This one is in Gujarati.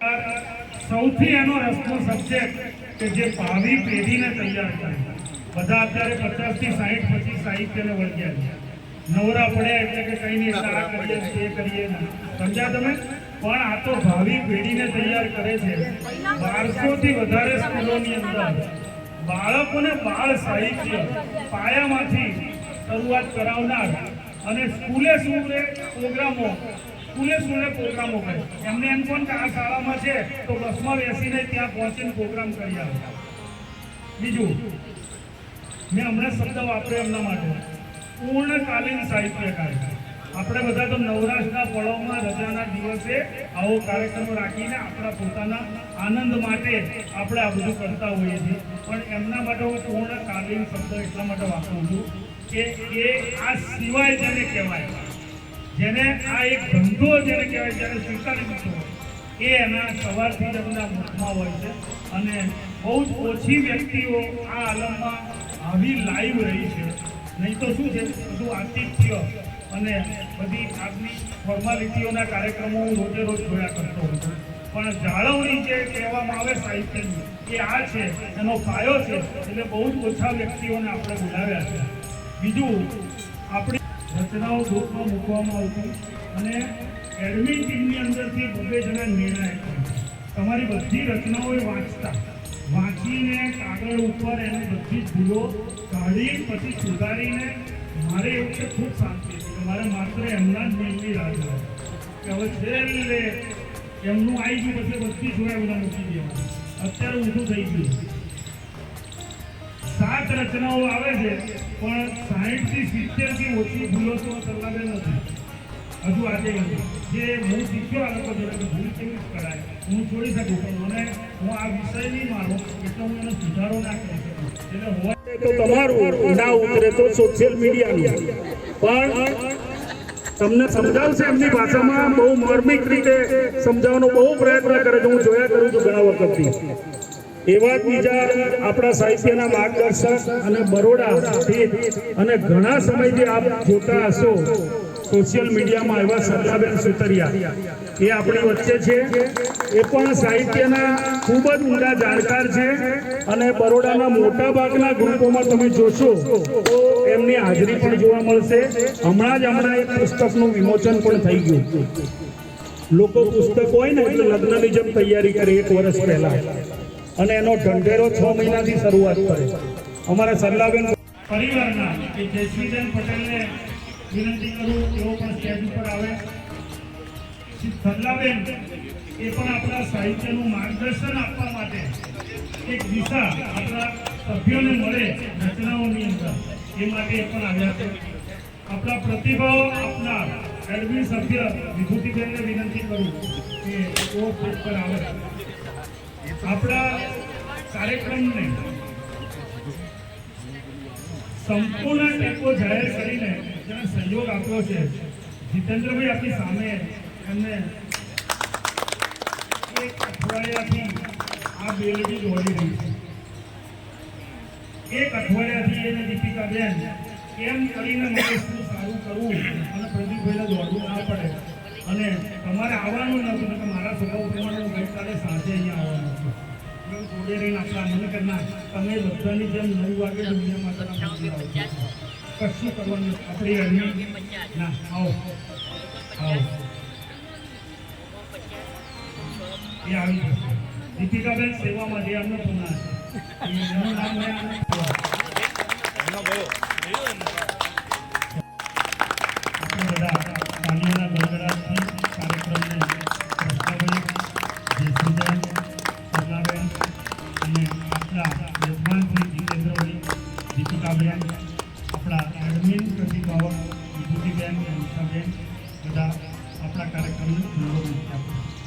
સૌથી એનો રસનો સબ્જેક્ટ કે જે ભાવિ પેઢીને તૈયાર કરે બધા અત્યારે પચાસથી સાહીઠ પછી સાહિત્યને વળગ્યા છે. નવરા પડ્યા એટલે કે કઈ નહીં આ કરીએ તે કરીએ સમજ્યા તમે? પણ આ તો ભાવિ પેઢીને તૈયાર કરે છે. બારસો થી વધારે સ્કૂલોની અંદર બાળકોને બાળ સાહિત્ય પાયામાંથી શરૂઆત કરાવનાર અને સ્કૂલે સ્કૂલે પ્રોગ્રામો. સ્કૂલે સ્કૂલે પ્રોગ્રામો કરે એમને એમ કોણ કે આ શાળામાં છે, તો બસમાં બેસીને ત્યાં પહોંચીને પ્રોગ્રામ કરી આવે. બીજું, મેં હમણાં શબ્દ વાપર્યો એમના માટે. પૂર્ણકાલીન સાહિત્યકાર આપણે બધા તો નવરાશના પળોમાં રજાના દિવસે આવો કાર્યક્રમ રાખીને આપણા પોતાના આનંદ માટે આપણે આ બધું કરતા હોઈએ છીએ. પણ એમના માટે હું પૂર્ણકાલીન શબ્દ એટલા માટે વાપરું છું કે એ આ સિવાય જેને કહેવાય. જેને આ એક ધંધો જેને કહેવાય જેને સ્વીકારી દીધો એ એના સવારથી જ એમના મુખમાં હોય છે. અને બહુ જ ઓછી વ્યક્તિઓ આ આલમમાં આવી લાઈવ રહી છે. નહીં તો શું છે? બધું આતિથ્ય અને બધી આજની ફોર્માલિટીઓના કાર્યક્રમો હું રોજે રોજ જોયા કરતો હોઉં છું. પણ જાળવણી જે કહેવામાં આવે સાહિત્યની, એ આ છે, એનો પાયો છે, એટલે બહુ જ ઓછા વ્યક્તિઓને આપણે બોલાવ્યા છે. બીજું, આપણી રચનાઓ ગ્રુપમાં મૂકવામાં આવતી અને એડમિન ટીમની અંદરથી બબે જણા નિર્ણય તમારી બધી રચનાઓ વાંચતા. વાંચીને કાગળ ઉપર એને બધી જ ભૂલો કાઢી પછી સુધારીને મારે એવું છે ખૂબ શાંતિ હતી. મારે માત્ર એમના જ નિયમની રાહ જોવા કે હવે છેલ્લે એમનું આવી ગયું પછી બધી જોયા બધા મૂકી દેવા અત્યારે ઊંધું થઈ ગયું. સાત રચનાઓ આવે છે, પણ સાહીઠથી સિત્તેરથી ઓછી ભૂલો તો સરકારે નથી. હજુ આજે જે હું શીખ્યો આ લોકો જોડે ભૂલ કેવી કરાય, હું છોડી શકું, પણ મને, હું આ વિષય નહીં માનું, એટલે હું એનો સુધારો ના કરી શકું. એટલે હોય તો તમારું ના ઉતરે તો સોશિયલ મીડિયાનું પણ તમને સમજાવશે એમની ભાષામાં બહુ માર્મિક રીતે સમજાવવાનો બહુ પ્રયત્ન કરે છે. હું જોયા કરું છું ઘણા વખતથી. એવા બીજા આપણા સાહિત્યના માર્ગદર્શક અને બરોડા અને ઘણા સમયથી આપ જોતા હશો સોશિયલ મીડિયામાં એવા સરદાબેન સુતરિયા. એ આપણી વચ્ચે છે. એ પણ સાહિત્યના ખૂબ જ ઊંડા જાણકાર છે અને બરોડાના મોટા ભાગના ગ્રુપોમાં તમે જોશો તો એમની હાજરી પણ જોવા મળશે. હમણાં જ હમણાં એક પુસ્તકનું વિમોચન પણ થઈ ગયું. લોકો પુસ્તક હોય ને એટલે લગ્નની જેમ તૈયારી કરે એક વર્ષ પહેલા. અને એનો ઢંઢેરો છ મહિનાથી શરૂઆત કરે અમારા સરલાબેન પરિવારના કે જયશ્રીબેન પટેલને વિનંતી કરું તેઓ પણ સ્ટેજ ઉપર આવે. સરલાબેન, એ પણ આપણા સાહિત્યનું માર્ગદર્શન આપવા માટે એક દિશા આપણા સભ્યોને મળે રચનાઓની અંદર. એ માટે પણ આવ્યા છે. આપણા પ્રતિભાવ આપનાર એડમિન સભ્ય વિભૂતિબેનને વિનંતી કરું કે તેઓ પર આવે. આપણા કાર્યક્રમને સંપૂર્ણ ટેકો જાહેર કરીને જેને સહયોગ આપ્યો છે. જીતેન્દ્રભાઈ આપણી સામે એમને એક અઠવાડિયાથી આ બેલડી દોડી રહી છે. એક અઠવાડિયાથી એને દીપિકાબેન કેમ કરીને મને શું સારું કરવું? અને પ્રદીપભાઈને દોડવું ના પડે. અને તમારે આવવાનું નથી કે મારા સ્વભાવ પ્રમાણે હું ગઈકાલે સાંજે અહીંયા આવવાનો છું. જોડે રહીને આપણા તમે બધાની જેમ નવ વાગે દુનિયા માતાના મંદિર આવજો કશું કરવાનું આપણી અન્ય ના, આવો. જશે. દીપિકાબેન સેવામાં જે મેં એડમિન પ્રતિભાવક વિભૂતિબેન, હંસાબેન બધા આપણા કાર્યક્રમને ખુલ્લો મૂકી આપો